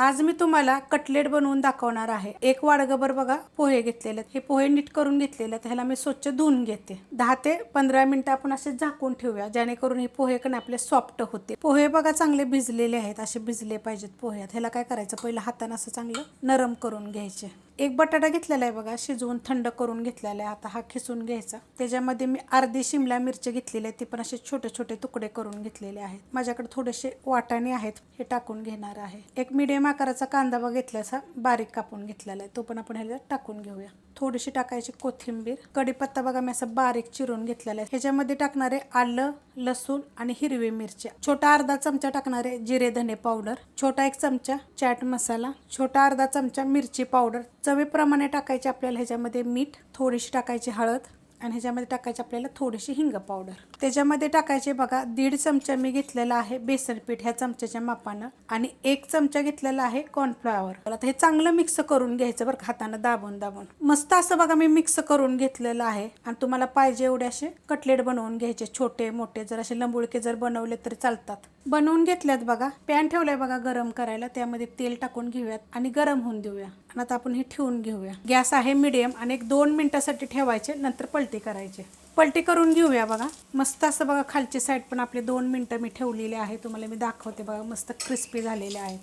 आज मी तुम्हाला कटलेट बनवून दाखवणार आहे. एक वाडगभर बघा पोहे घेतलेले आहेत. हे पोहे नीट करून घेतलेले आहेत. ह्याला मी स्वच्छ धुवून घेते. दहा ते पंधरा मिनिटं आपण असे झाकून ठेवूया जेणेकरून हे पोहे कण आपले सॉफ्ट होते पोहे बघा चांगले भिजलेले आहेत. असे भिजले पाहिजेत पोह्यात ह्याला काय करायचं? पहिलं हाताने असं चांगलं नरम करून घ्यायचे. एक बटाटा घेतलेला आहे बघा शिजवून थंड करून घेतलेला आहे. आता हा खिसून घ्यायचा. त्याच्यामध्ये मी अर्धी शिमला मिरची घेतलेली आहे. ती पण असे छोटे छोटे तुकडे करून घेतलेले आहेत. माझ्याकडे थोडेसे वाटाणे आहेत. हे टाकून घेणार आहे. एक मिडियम आकाराचा कांदा बघ घेतल्याचा बारीक कापून घेतलेला आहे. तो पण आपण ह्याला टाकून घेऊया. थोडीशी टाकायची कोथिंबीर. कढीपत्ता बघा मी असं बारीक चिरून घेतलेला आहे. ह्याच्यामध्ये टाकणारे आलं लसूण आणि हिरवी मिरच्या छोटा अर्धा चमचा टाकणारे जिरे धने पावडर. छोटा एक चमचा चाट मसाला. छोटा अर्धा चमचा मिरची पावडर. चवीप्रमाणे टाकायचे आपल्याला ह्याच्यामध्ये मीठ थोडीशी टाकायची हळद आणि ह्याच्यामध्ये टाकायची आपल्याला थोडीशी हिंग पावडर. त्याच्यामध्ये टाकायचे बघा दीड चमचा मी घेतलेला आहे बेसन पीठ ह्या चमच्याच्या मापानं आणि एक चमचा घेतलेला आहे कॉर्नफ्लॉवर आता हे चांगलं मिक्स करून घ्यायचं बरं हातानं दाबून दाबून. मस्त असं बघा मी मिक्स करून घेतलेलं आहे आणि तुम्हाला पाहिजे एवढे असे कटलेट बनवून घ्यायचे छोटे मोठे जर असे लंबुळके जर बनवले तरी चालतात. बनवून घेतल्यात बघा पॅन ठेवलाय बघा गरम करायला त्यामध्ये तेल टाकून घेऊयात आणि गरम होऊन देऊया. आणि आता आपण हे ठेवून घेऊया. गॅस आहे मिडियम आणि एक दोन मिनिटासाठी ठेवायचे नंतर पलटी करायचे. पलटी करून घेऊया बघा. मस्त असं बघा खालची साईड पण आपले दोन मिनटं मी ठेवलेले आहे. तुम्हाला मी दाखवते बघा मस्त क्रिस्पी झालेले आहेत.